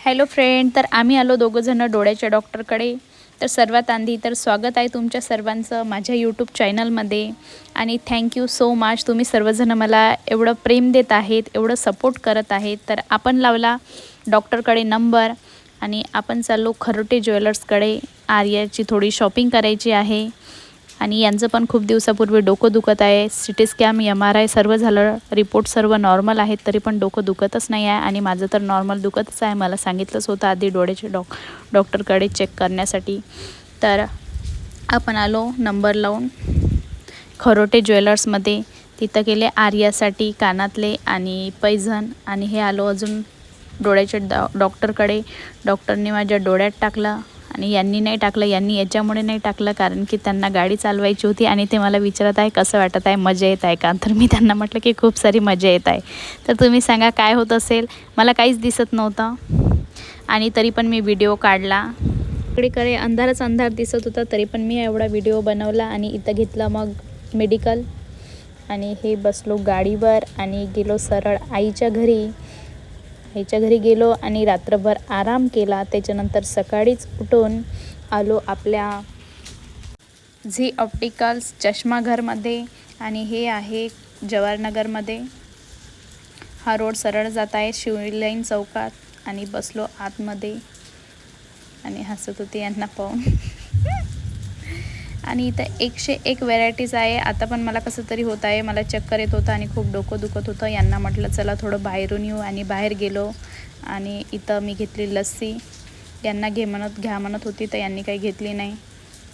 Hello friend तर आम्ही आलो दोघंजणं डोळ्याच्या डॉक्टरकडे. तर सर्वात आधी तर स्वागत आहे तुमच्या सर्वांचं माझ्या यूट्यूब चॅनलमध्ये. आणि थँक्यू सो मच तुम्ही सर्वजणं मला एवढं प्रेम देत आहेत एवढं सपोर्ट करत आहेत. तर आपण लावला डॉक्टरकडे नंबर आणि आपण चाललो खरोटे ज्वेलर्सकडे. आर्याची थोडी शॉपिंग करायची आहे. आणि यांचं पण खूप दिवसापूर्वी डोकं दुखत आहे. C T scan M R I सर्व झालं. रिपोर्ट सर्व नॉर्मल आहेत तरी पण डोकं दुखतच नाही आहे आणि माझं तर नॉर्मल दुखतच आहे. मला सांगितलंच होतं आधी डोळ्याचे डॉक डॉक्टरकडे चेक करण्यासाठी. तर आपण आलो नंबर लावून. खरोटे ज्वेलर्समध्ये. तिथं गेले आर्यासाठी कानातले आणि पैजण. आणि हे आलो अजून डोळ्याच्या डॉ डॉक्टरकडे. डॉक्टरने माझ्या डोळ्यात टाकलं. आणि यांनी नाही टाकलं यांनी याच्यामुळे नाही टाकलं कारण की त्यांना गाडी चालवायची होती आणि ते मला विचारत आहे कसं वाटत आहे? मजा येत आहे का? तर मी त्यांना म्हटलं की खूप सारी मजा येत आहे. तर तुम्ही सांगा काय होत असेल? मला काहीच दिसत नव्हतं आणि तरी पण मी व्हिडिओ काढला. इकडेकडे अंधारच अंधार दिसत होता तरी पण मी एवढा व्हिडिओ बनवला आणि इथं घेतला मग मेडिकल. आणि हे बसलो गाडीवर आणि गेलो सरळ आईच्या घरी. आईच्या घरी गेलो आणि रात्रभर आराम केला. त्याच्यानंतर सकाळीच उठून आलो आपल्या झी ऑप्टिकल्स चष्माघरमध्ये आणि हे आहे जवाहरनगरमध्ये. हा रोड सरळ जात आहे शिवलाईन चौकात आणि बसलो आतमध्ये. आणि हसत होती यांना पाहून. आणि इथं एकशे एक व्हेरायटीज आहे. आता पण मला कसं तरी होत आहे. मला चक्कर येत होतं आणि खूप डोकं दुखत होतं. यांना म्हटलं चला थोडं बाहेरून येऊ. आणि बाहेर गेलो. आणि इथं मी घेतली लस्सी. यांना घे म्हणत घ्या म्हणत होती तर यांनी काही घेतली नाही.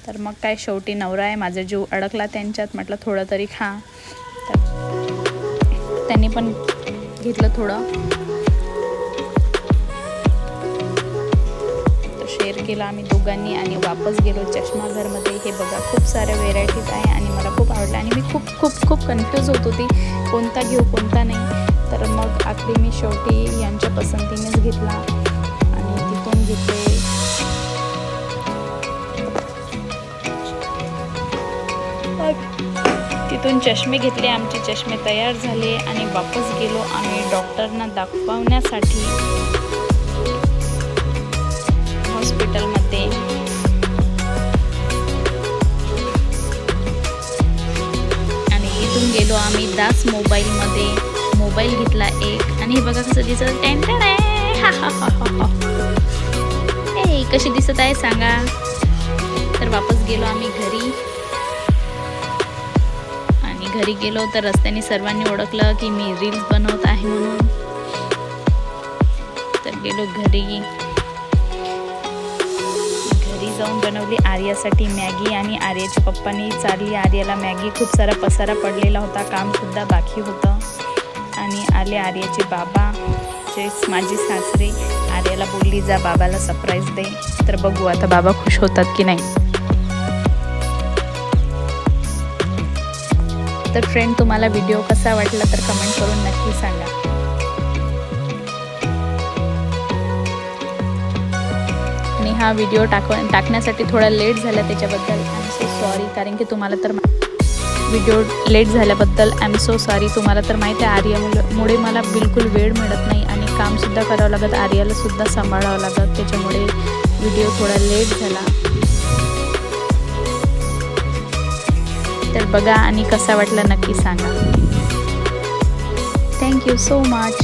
तर मग काय शेवटी नवरा आहे. माझा जीव अडकला त्यांच्यात. म्हटलं थोडं तरी खा. तर त्यांनी पण घेतलं थोडं. शेअर केला आम्ही दोघांनी आणि वापस गेलो चष्माघरमध्ये. हे बघा खूप साऱ्या व्हेरायटीज आहे आणि मला खूप आवडलं आणि मी खूप खूप खूप कन्फ्यूज होत होती कोणता घेऊ कोणता नाही. तर मग आखरी मी शेवटी यांच्या पसंतीनेच घेतला आणि तिथून घेतले. तिथून चष्मे घेतले आमचे चष्मे तयार झाले आणि वापस गेलो आम्ही डॉक्टरना दाखवण्यासाठी. हॉस्पिटलमध्ये. आणि इथून गेलो आम्ही दास मोबाईलमध्ये. मोबाईल घेतला एक. आणि हे बघा कसं दिसत. टेन्शन आहे हा हा हा हा. हा ए कशी दिसत आहे सांगा. तर वापस गेलो आम्ही घरी. आणि घरी गेलो तर रस्त्याने सर्वांनी ओळखलं की मी रील्स बनवत आहे म्हणून. तर गेलो घरी. जाऊन बनवली आर्यासाठी मॅगी आणि आर्याच्या पप्पानी चालली आर्याला मॅगी खूप सारा पसारा पडलेला होता. कामसुद्धा बाकी होतं. आणि आले आर्याचे बाबा जे माझी सासरे. आर्याला बोलली जा बाबाला सरप्राईज दे. तर बघू आता बाबा खुश होतात की नाही. तर फ्रेंड तुम्हाला व्हिडिओ कसा वाटला तर कमेंट करून नक्की सांगा. हा व्हिडिओ टाक टाकण्यासाठी थोडा लेट झाला त्याच्याबद्दल. आय एम सो सॉरी कारण की तुम्हाला तर व्हिडिओ लेट झाल्याबद्दल आय एम सो सॉरी तुम्हाला तर माहिती आहे आर्यामुळे मला बिलकुल वेळ मिळत नाही आणि कामसुद्धा करावं लागत आर्यालासुद्धा सांभाळावं लागत. त्याच्यामुळे व्हिडिओ थोडा लेट झाला. तर बघा आणि कसा वाटला नक्की सांगा. Thank you so much